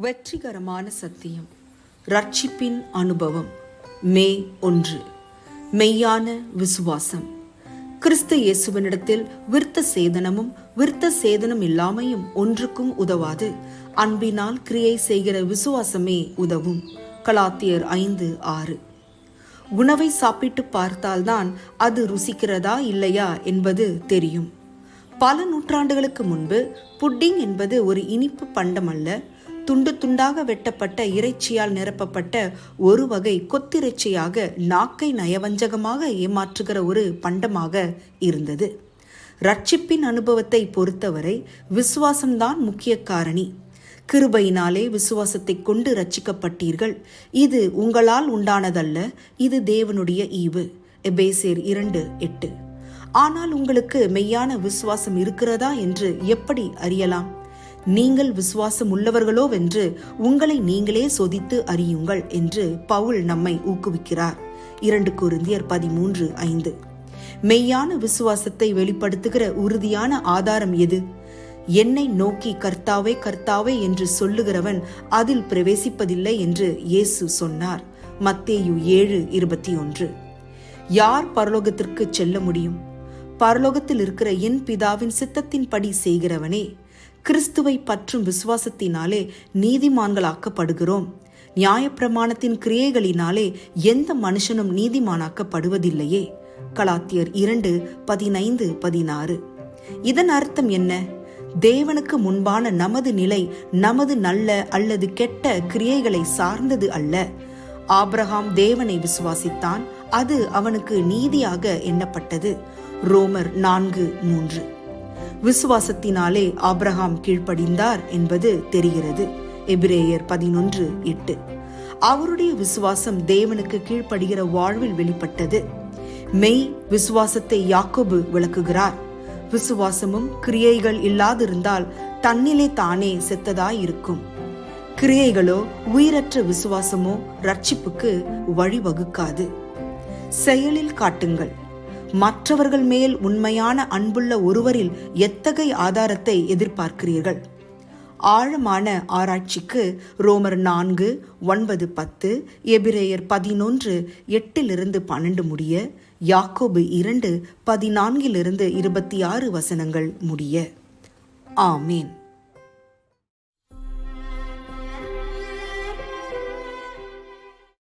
வெற்றிகரமான சத்தியம். ரட்சிப்பின் அனுபவம் மே ஒன்று. மெய்யான விசுவாசம். கிறிஸ்து இயேசுவனிடத்தில் விருத்த சேதனமும் விருத்த சேதனம் இல்லாமையும் ஒன்றுக்கும் உதவாது. அன்பினால் கிரியை செய்கிற விசுவாசமே உதவும். கலாத்தியர் ஐந்து ஆறு. உணவை சாப்பிட்டு பார்த்தால்தான் அது ருசிக்கிறதா இல்லையா என்பது தெரியும். பல நூற்றாண்டுகளுக்கு முன்பு புட்டிங் என்பது ஒரு இனிப்பு பண்டம் அல்ல துண்டு துண்டாக வெட்டப்பட்ட இறைச்சியால் நிரப்பப்பட்ட ஒரு வகை கொத்திறைச்சியாக நாக்கை நயவஞ்சகமாக ஏமாற்றுகிற ஒரு பண்டமாக இருந்தது. ரட்சிப்பின் அனுபவத்தை பொறுத்தவரை விசுவாசம்தான் முக்கிய காரணி. கிருபையினாலே விசுவாசத்தை கொண்டு ரட்சிக்கப்பட்டீர்கள். இது உங்களால் உண்டானதல்ல இது தேவனுடைய ஈவு. எபேசேர் இரண்டு எட்டு. ஆனால் உங்களுக்கு மெய்யான விசுவாசம் இருக்கிறதா என்று எப்படி அறியலாம்? நீங்கள் விசுவாசம் உள்ளவர்களோவென்று உங்களை நீங்களே சொதித்து அறியுங்கள் என்று பவுல் நம்மை ஊக்குவிக்கிறார். இரண்டு குருந்தியர் பதிமூன்று ஐந்து. மெய்யான விசுவாசத்தை வெளிப்படுத்துகிற உறுதியான ஆதாரம் எது? என்னை நோக்கி கர்த்தாவே கர்த்தாவே என்று சொல்லுகிறவன் அதில் பிரவேசிப்பதில்லை என்று இயேசு சொன்னார். மத்தேயு ஏழு இருபத்தி ஒன்று. யார் பரலோகத்திற்கு செல்ல முடியும்? பரலோகத்தில் இருக்கிற என் பிதாவின் சித்தத்தின்படி செய்கிறவனே. கிறிஸ்துவை பற்றும் விசுவாசத்தினாலே நீதிமான்களாக்கப்படுகிறோம். நியாயப்பிரமாணத்தின் கிரியைகளினாலே எந்த மனுஷனும் நீதிமானாக்கப்படுவதில்லையே. கலாத்தியர் இரண்டு பதினைந்து பதினாறு. இதன் அர்த்தம் என்ன? தேவனுக்கு முன்பான நமது நிலை நமது நல்ல அல்லது கெட்ட கிரியைகளை சார்ந்தது அல்ல. ஆபிரகாம் தேவனை விசுவாசித்தான் அது அவனுக்கு நீதியாக எண்ணப்பட்டது. ரோமர் நான்கு மூன்று. விசுவாசத்தினாலே ஆப்ரஹாம் கீழ்ப்படிந்தார் என்பது தெரிகிறது. எபிரேயர் பதினொன்று எட்டு. அவருடைய விசுவாசம் தேவனுக்கு கீழ்ப்படுகிற வாழ்வில் வெளிப்பட்டது. மெய் விசுவாசத்தை யாக்கோபு விளக்குகிறார். விசுவாசமும் கிரியைகள் இல்லாதிருந்தால் தன்னிலே தானே செத்ததாயிருக்கும். கிரியைகளோ உயிரற்ற விசுவாசமோ ரட்சிப்புக்கு வழிவகுக்காது. செயலில் காட்டுங்கள். மற்றவர்கள் மேல் உண்மையான அன்புள்ள ஒருவரில் எத்தகைய ஆதாரத்தை எதிர்பார்க்கிறீர்கள்? ஆழமான ஆராய்ச்சிக்கு ரோமர் நான்கு ஒன்பது பத்து எபிரேயர் பதினொன்று எட்டிலிருந்து பன்னெண்டு முடிய யாக்கோபு இரண்டு பதினான்கிலிருந்து இருபத்தி ஆறு வசனங்கள் முடிய. ஆமேன்.